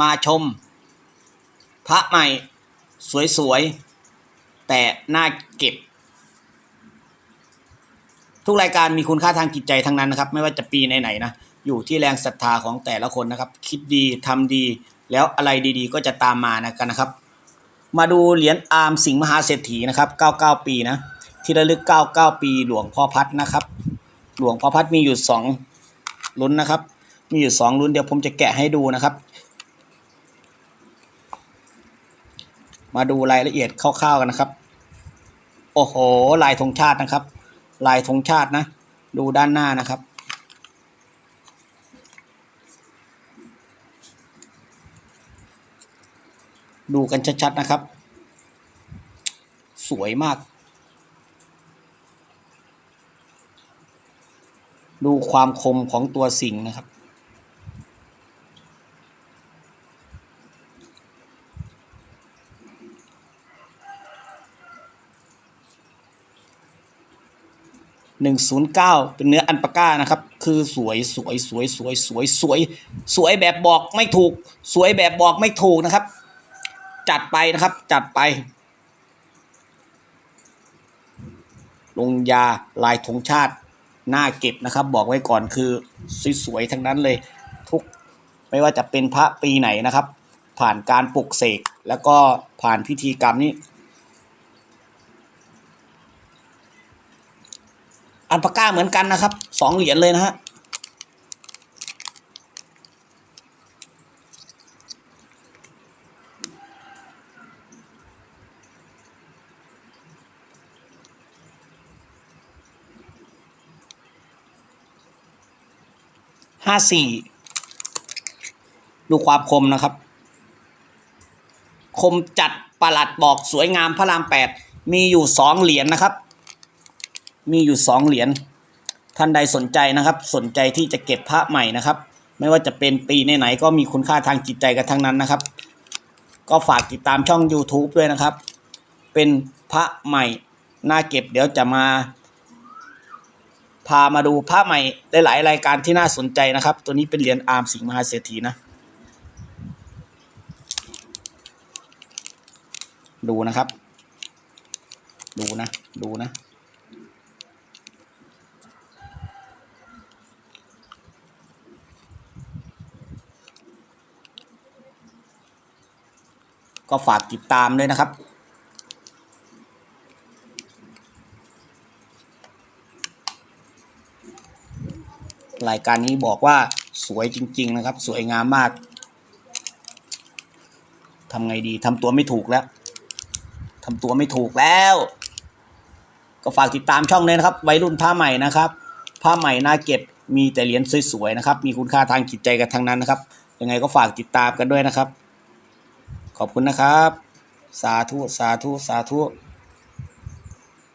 มาชม พระใหม่สวยๆ แต่น่าเก็บ ทุกรายการมีคุณค่าทางจิตใจทั้งนั้นนะครับ ไม่ว่าจะปีไหนๆนะอยู่ที่แรงศรัทธาของแต่ละคนนะครับ คิดดีทำดี แล้วอะไรดีๆ ก็จะตามมานะกันนะครับ มาดูเหรียญอาร์มสิงห์มหาเศรษฐีนะครับ 99 ปีนะที่ระลึก 99 ปีหลวงพ่อพัดนะครับ หลวงพ่อพัดมีอยู่สองลุ้นนะครับ มีอยู่สองลุ้นเดี๋ยวผมจะแกะให้ดูนะครับ มาดูรายละเอียดคร่าวๆกันนะครับ โอ้โห ลายธงชาตินะครับ ลายธงชาตินะ ดูด้านหน้านะครับ ดูกันชัดๆนะครับ สวยมาก ดูความคมของตัวสิงห์นะครับ หนึ่งศูนย์เก้าเป็นเนื้ออันปาก้านะครับ คือสวยสวยสวยสวยสวยสวย สวยแบบบอกไม่ถูก สวยแบบบอกไม่ถูกนะครับ จัดไปนะครับ จัดไป ลงยาลายธงชาติหน้าเก็บนะครับ บอกไว้ก่อนคือสวยๆทั้งนั้นเลย ทุกไม่ว่าจะเป็นพระปีไหนนะครับ ผ่านการปลุกเสกแล้วก็ผ่านพิธีกรรมนี้ อันปาก้าเหมือนกันนะครับสองเหรียญเลยนะฮะห้าสี่ดูความคมนะครับ คมจัดประหลัดบอกสวยงามพระรามแปดมีอยู่สองเหรียญนะครับ มีอยู่สองเหรียญท่านใดสนใจนะครับ สนใจที่จะเก็บพระใหม่นะครับ ไม่ว่าจะเป็นปีไหนๆก็มีคุณค่าทางจิตใจกันทั้งนั้นนะครับ ก็ฝากติดตามช่อง YouTube ด้วยนะครับ เป็นพระใหม่น่าเก็บเดี๋ยวจะมา พามาดูพระใหม่หลายๆรายการที่น่าสนใจนะครับ ตัวนี้เป็นเหรียญอาร์มสิงห์มหาเศรษฐีนะ ดูนะครับ ดูนะ ดูนะ ก็ฝากติดตามด้วยนะครับ รายการนี้บอกว่าสวยจริง ๆ นะครับ สวยงามมากทำไงดีทำตัวไม่ถูกแล้วทำตัวไม่ถูกแล้ว ก็ฝากติดตามช่องเลยนะครับ วัยรุ่นผ้าใหม่นะครับ ผ้าใหม่น่าเก็บมีแต่เหรียญสวยๆนะครับ มีคุณค่าทางจิตใจกันทั้งนั้นนะครับ ยังไงก็ฝากติดตามกันด้วยนะครับ ขอบคุณนะครับ สาธุ สาธุ สาธุ